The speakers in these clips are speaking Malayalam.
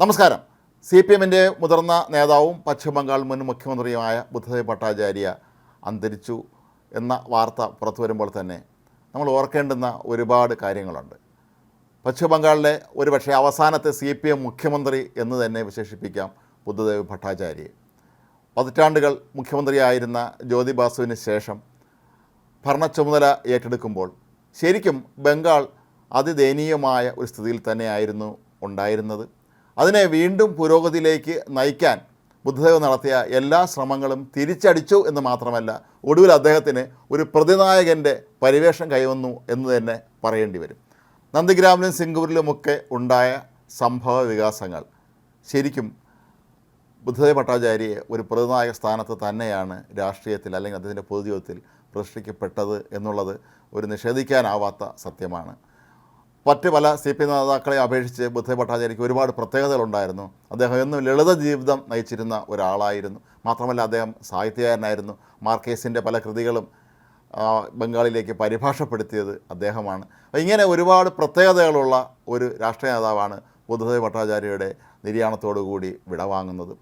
നമസ്കാരം. സി പി എമ്മിന്റെ മുതിർന്ന നേതാവും പശ്ചിമ ബംഗാൾ മുൻ മുഖ്യമന്ത്രിയുമായ ബുദ്ധദേവ് ഭട്ടാചാര്യ അന്തരിച്ചു എന്ന വാർത്ത പുറത്തു വരുമ്പോൾ തന്നെ നമ്മൾ ഓർക്കേണ്ടുന്ന ഒരുപാട് കാര്യങ്ങളുണ്ട്. പശ്ചിമ ബംഗാളിലെ ഒരുപക്ഷെ അവസാനത്തെ സി പി എം മുഖ്യമന്ത്രി എന്ന് തന്നെ വിശേഷിപ്പിക്കാം ബുദ്ധദേവ് ഭട്ടാചാര്യയെ പതിറ്റാണ്ടുകൾ മുഖ്യമന്ത്രിയായിരുന്ന ജ്യോതി ബാസുവിന് ശേഷം ഭരണ ചുമതല ഏറ്റെടുക്കുമ്പോൾ ശരിക്കും ബംഗാൾ അതിദയനീയമായ ഒരു സ്ഥിതിയിൽ തന്നെയായിരുന്നു ഉണ്ടായിരുന്നത്. അതിനെ വീണ്ടും പുരോഗതിയിലേക്ക് നയിക്കാൻ ബുദ്ധദേവ് നടത്തിയ എല്ലാ ശ്രമങ്ങളും തിരിച്ചടിച്ചു എന്ന് മാത്രമല്ല ഒടുവിൽ അദ്ദേഹത്തിന് ഒരു പ്രതിനായകന്റെ പരിവേഷം കൈവന്നു എന്ന് തന്നെ പറയേണ്ടി വരും. നന്ദിഗ്രാമിലും സിംഗൂരിലുമൊക്കെ ഉണ്ടായ സംഭവ വികാസങ്ങൾ ശരിക്കും ബുദ്ധദേവ് ഭട്ടാചാര്യയെ ഒരു പ്രതിനായക സ്ഥാനത്ത് തന്നെയാണ് രാഷ്ട്രീയത്തിൽ അല്ലെങ്കിൽ അദ്ദേഹത്തിന്റെ പൊതുജീവിതത്തിൽ പ്രതിഷ്ഠിക്കപ്പെട്ടത് എന്നുള്ളത് ഒരു നിഷേധിക്കാനാവാത്ത സത്യമാണ്. മറ്റ് പല സി പി നേതാക്കളെ അപേക്ഷിച്ച് ബുദ്ധ ഭട്ടാചാര്യയ്ക്ക് ഒരുപാട് പ്രത്യേകതകളുണ്ടായിരുന്നു. അദ്ദേഹം എന്നും ലളിത ജീവിതം നയിച്ചിരുന്ന ഒരാളായിരുന്നു. മാത്രമല്ല അദ്ദേഹം സാഹിത്യകാരനായിരുന്നു. മാർക്കേസിന്റെ പല കൃതികളും ബംഗാളിലേക്ക് പരിഭാഷപ്പെടുത്തിയത് അദ്ദേഹമാണ്. ഇങ്ങനെ ഒരുപാട് പ്രത്യേകതകളുള്ള ഒരു രാഷ്ട്രീയ നേതാവാണ് ബുദ്ധദേവ് ഭട്ടാചാര്യയുടെ നിര്യാണത്തോടുകൂടി വിടവാങ്ങുന്നത്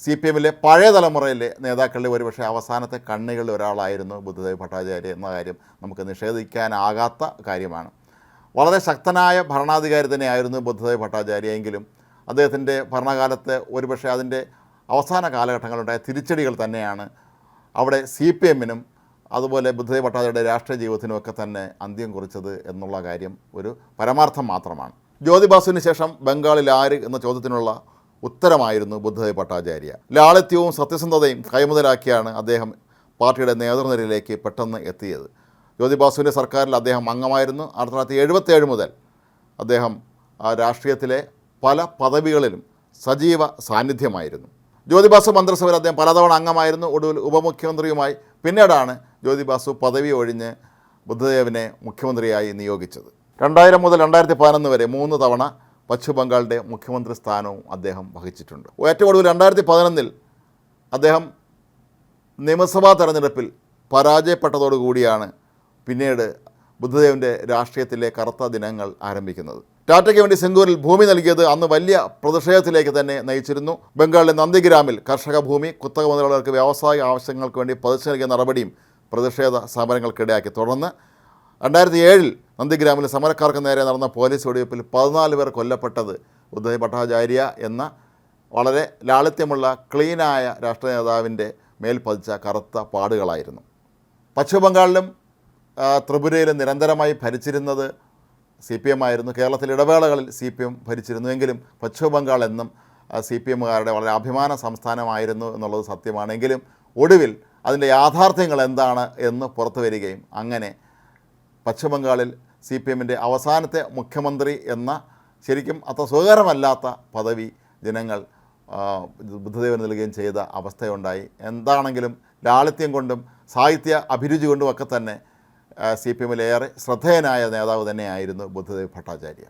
സി പി എമ്മിലെ പഴയ തലമുറയിലെ നേതാക്കളുടെ ഒരുപക്ഷെ അവസാനത്തെ കണ്ണികളിൽ ഒരാളായിരുന്നു ബുദ്ധദേവ് ഭട്ടാചാര്യ എന്ന കാര്യം നമുക്ക് നിഷേധിക്കാനാകാത്ത കാര്യമാണ്. വളരെ ശക്തനായ ഭരണാധികാരി തന്നെയായിരുന്നു ബുദ്ധദേവ് ഭട്ടാചാര്യ എങ്കിലും അദ്ദേഹത്തിന്റെ ഭരണകാലത്ത് ഒരുപക്ഷെ അതിന്റെ അവസാന കാലഘട്ടങ്ങളുണ്ടായ തിരിച്ചടികൾ തന്നെയാണ് അവിടെ സി പി എമ്മിനും അതുപോലെ ബുദ്ധദേവ് ഭട്ടാചാര്യയുടെ രാഷ്ട്രീയ ജീവിതത്തിനും ഒക്കെ തന്നെ അന്ത്യം കുറിച്ചത് എന്നുള്ള കാര്യം ഒരു പരമാർത്ഥം മാത്രമാണ്. ജ്യോതിബാസുവിന് ശേഷം ബംഗാളിൽ ആര് എന്ന ചോദ്യത്തിനുള്ള ഉത്തരമായിരുന്നു ബുദ്ധദേവ് ഭട്ടാചാര്യ. ലാളിത്യവും സത്യസന്ധതയും കൈമുതലാക്കിയാണ് അദ്ദേഹം പാർട്ടിയുടെ നേതൃനിരയിലേക്ക് പെട്ടെന്ന് എത്തിയത്. ജ്യോതിബാസുവിന്റെ സർക്കാരിൽ അദ്ദേഹം അംഗമായിരുന്നു. ആയിരത്തി തൊള്ളായിരത്തി എഴുപത്തേഴ് മുതൽ അദ്ദേഹം രാഷ്ട്രീയത്തിലെ പല പദവികളിലും സജീവ സാന്നിധ്യമായിരുന്നു. ജ്യോതിബാസു മന്ത്രിസഭയിൽ അദ്ദേഹം പലതവണ അംഗമായിരുന്നു. ഒടുവിൽ ഉപമുഖ്യമന്ത്രിയുമായി പിന്നീടാണ് ജ്യോതിബാസു പദവി ഒഴിഞ്ഞ് ബുദ്ധദേവിനെ മുഖ്യമന്ത്രിയായി നിയോഗിച്ചത്. രണ്ടായിരം മുതൽ രണ്ടായിരത്തി പതിനൊന്ന് വരെ മൂന്ന് തവണ പശ്ചിമ ബംഗാളിന്റെ മുഖ്യമന്ത്രി സ്ഥാനവും അദ്ദേഹം വഹിച്ചിട്ടുണ്ട്. ഏറ്റവും ഒടുവിൽ രണ്ടായിരത്തി പതിനൊന്നിൽ അദ്ദേഹം നിയമസഭാ തെരഞ്ഞെടുപ്പിൽ പരാജയപ്പെട്ടതോടുകൂടിയാണ് പിന്നീട് ബുദ്ധദേവന്റെ രാഷ്ട്രീയത്തിലെ കറുത്ത ദിനങ്ങൾ ആരംഭിക്കുന്നത്. ടാറ്റയ്ക്ക് വേണ്ടി സിംഗൂരിൽ ഭൂമി നൽകിയത് അന്ന് വലിയ പ്രതിഷേധത്തിലേക്ക് തന്നെ നയിച്ചിരുന്നു. ബംഗാളിലെ നന്ദിഗ്രാമിൽ കർഷക ഭൂമി കുത്തക മുതലുള്ളവർക്ക് വ്യാവസായിക ആവശ്യങ്ങൾക്ക് വേണ്ടി പതിച്ചു നൽകിയ നടപടിയും പ്രതിഷേധ സമരങ്ങൾക്കിടയാക്കി. തുടർന്ന് രണ്ടായിരത്തി ഏഴിൽ നന്ദിഗ്രാമിൽ സമരക്കാർക്ക് നേരെ നടന്ന പോലീസ് വെടിവയ്പ്പിൽ പതിനാല് പേർ കൊല്ലപ്പെട്ടത് ഉദയ് ഭട്ടാചാര്യ എന്ന വളരെ ലാളിത്യമുള്ള ക്ലീനായ രാഷ്ട്രീയ നേതാവിന്റെ മേൽ പതിച്ച കറുത്ത പാടുകളായിരുന്നു. പശ്ചിമ ബംഗാളിലും ആ, ത്രിപുരയിലും നിരന്തരമായി ഭരിച്ചിരുന്നത് സി പി എം ആയിരുന്നു കേരളത്തിലെ ഇടവേളകളിൽ സി പി എം ഭരിച്ചിരുന്നുവെങ്കിലും പശ്ചിമ ബംഗാൾ എന്നും സി പി എമ്മുകാരുടെ വളരെ അഭിമാന സംസ്ഥാനമായിരുന്നു എന്നുള്ളത് സത്യമാണെങ്കിലും ഒടുവിൽ അതിന്റെ യാഥാർത്ഥ്യങ്ങൾ എന്താണ് എന്ന് പുറത്തു വരികയും അങ്ങനെ പശ്ചിമബംഗാളിൽ സി പി എമ്മിന്റെ അവസാനത്തെ മുഖ്യമന്ത്രി എന്ന ശരിക്കും അത്ര സുഖകരമല്ലാത്ത പദവി ജനങ്ങൾ ബുദ്ധദേവന് നൽകുകയും ചെയ്ത അവസ്ഥയുണ്ടായി. എന്താണെങ്കിലും ലാളിത്യം കൊണ്ടും സാഹിത്യ അഭിരുചി കൊണ്ടും ഒക്കെ തന്നെ സി പി എമ്മിലേറെ ശ്രദ്ധേയനായ നേതാവ് തന്നെയായിരുന്നു ബുദ്ധദേവ് ഭട്ടാചാര്യ.